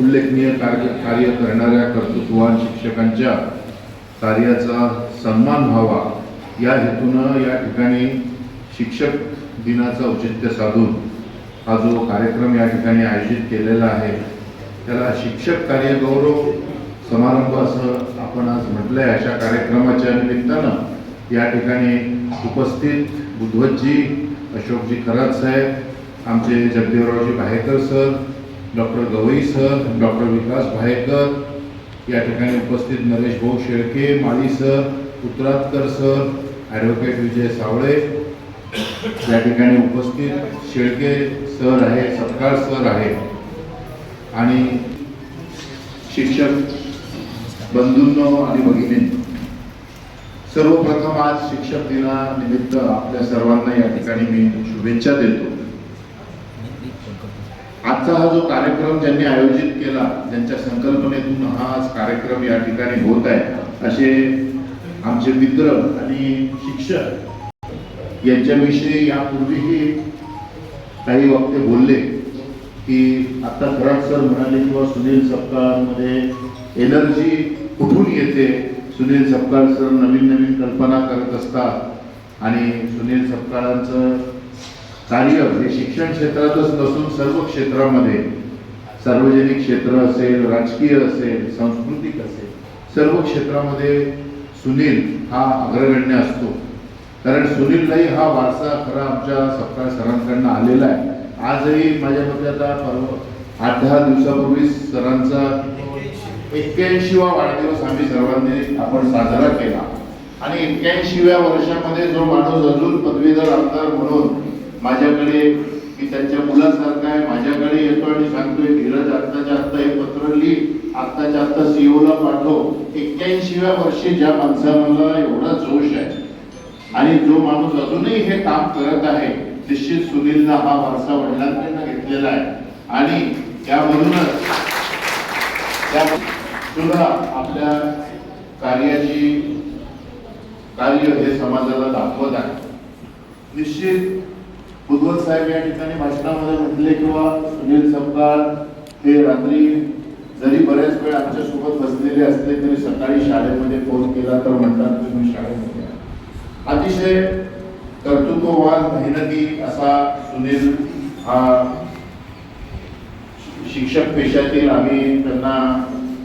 उल्लेखनीय कार्य कार्य करणाऱ्या कर्तृत्ववान शिक्षकांच्या कार्याचा सन्मान व्हावा. या हेतूनं या ठिकाणी शिक्षक दिनाचं औचित्य साधून हा जो कार्यक्रम या ठिकाणी आयोजित केलेला आहे त्याला शिक्षक कार्यगौरव समारंभ असं आपण आज म्हटलं आहे अशा कार्यक्रमाच्या निमित्तानं या ठिकाणी उपस्थित बुधवतजी अशोकजी खरात साहेब आमचे Jagdevraoji Bhayekar sir doctor Gawai sir doctor Vikas Bhayekar या ठिकाणी उपस्थित नरेश भाऊ Shelke Mali sir Uttaratkar sir advocate Vijay Sawale या ठिकाणी उपस्थित शेळके सर आहे सत्कार सर आहे. आणि शिक्षक बंधूंनो आणि भगिनींनो सर्वप्रथम आज शिक्षक दिनानिमित्त आपल्या सर्वांना या ठिकाणी मी शुभेच्छा देतो. आजचा हा जो कार्यक्रम ज्यांनी आयोजित केला ज्यांच्या संकल्पनेतून हा आज कार्यक्रम या ठिकाणी होत आहे असे आमचे मित्र आणि शिक्षक यांच्याविषयी यापूर्वीही काही वक्ते बोलले की आता खरात सर म्हणाले किंवा सुनील सपकाळमध्ये एनर्जी कुठून येते? सुनील सपकाळ सर नवीन नवीन कल्पना करत असतात आणि सुनील सपकाळांचं कार्य हे शिक्षण क्षेत्रातच नसून सर्व क्षेत्रामध्ये. सार्वजनिक क्षेत्र असेल राजकीय असेल सांस्कृतिक असेल सर्व क्षेत्रामध्ये सुनील हा अग्रगण्य असतो. कारण सुनीललाही हा वारसा खरा आमच्या सपकाळ सरांकडनं आलेला आहे. आजही माझ्या मते आता परवा आठ दहा दिवसापूर्वी सरांचा एक्क्याऐंशीवा वाढदिवस आम्ही सर्वांनी आपण साजरा केला. आणि एक्क्याऐंशीव्या वर्षामध्ये जो माणूस अजून पदवीधर आमदार म्हणून माझ्याकडे मी त्यांच्या मुलासारखा आहे माझ्याकडे येतो आणि सांगतोय धीरज आत्ताच्या आत्ता हे पत्र लिही आत्ताच्या आत्ता सीओला पाठव. एक्क्याऐंशीव्या वर्षी ज्या माणसाला एवढा जोश आहे आणि जो माणूस अजूनही हे काम करत आहे निश्चित सुनीलला हा वारसा वडिलांकडनं घेतलेला आहे. आणि त्यामधूनच त्या सुद्धा आपल्या कार्याची कार्य हे समाजाला दाखवत आहे. निश्चित बुधवत साहेब या ठिकाणी भाषणामध्ये म्हटले किंवा सुनील सपकाळ हे रात्री जरी बऱ्याच वेळ आमच्यासोबत बसलेले असले तरी सकाळी शाळेमध्ये फोन केला तर म्हणतात तुम्ही शाळेमध्ये अतिशय कर्तृत्ववान मेहनती असा सुनील हा शिक्षक पेशातील आम्ही त्यांना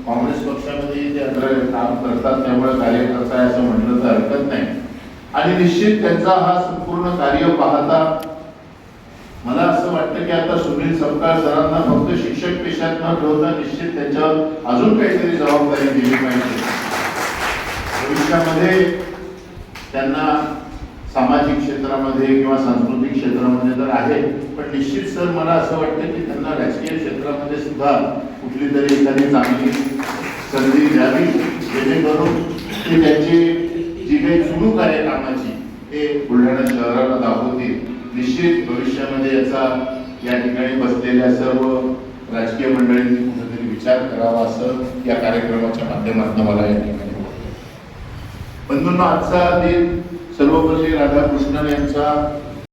काँग्रेस पक्षामध्ये ते काम करतात त्यामुळे कार्यकर्ता असं म्हटलं तर हरकत नाही. आणि निश्चित त्यांचा हा संपूर्ण कार्य पाहता मला असं वाटतं की आता सुनील सपकाळ सरांना फक्त शिक्षक पेशात न ठेवता निश्चित त्यांच्यावर अजून काहीतरी जबाबदारी दिली पाहिजे. भविष्यामध्ये त्यांना सामाजिक क्षेत्रामध्ये किंवा सांस्कृतिक क्षेत्रामध्ये तर आहे पण निश्चित सर मला असं वाटतं की त्यांना राजकीय क्षेत्रामध्ये सुद्धा कुठली तरी एखादी चांगली संधी द्यावी जेणेकरून ते त्यांची जी काही चुणूक आहे कामाची ते बुलढाणा शहराला दाखवतील. निश्चित भविष्यामध्ये याचा या ठिकाणी बसलेल्या सर्व राजकीय मंडळींनी कुठेतरी विचार करावा असं या कार्यक्रमाच्या माध्यमातून मला या ठिकाणी बंधूंना आजचा दिन सर्वपल्ली राधाकृष्णन यांचा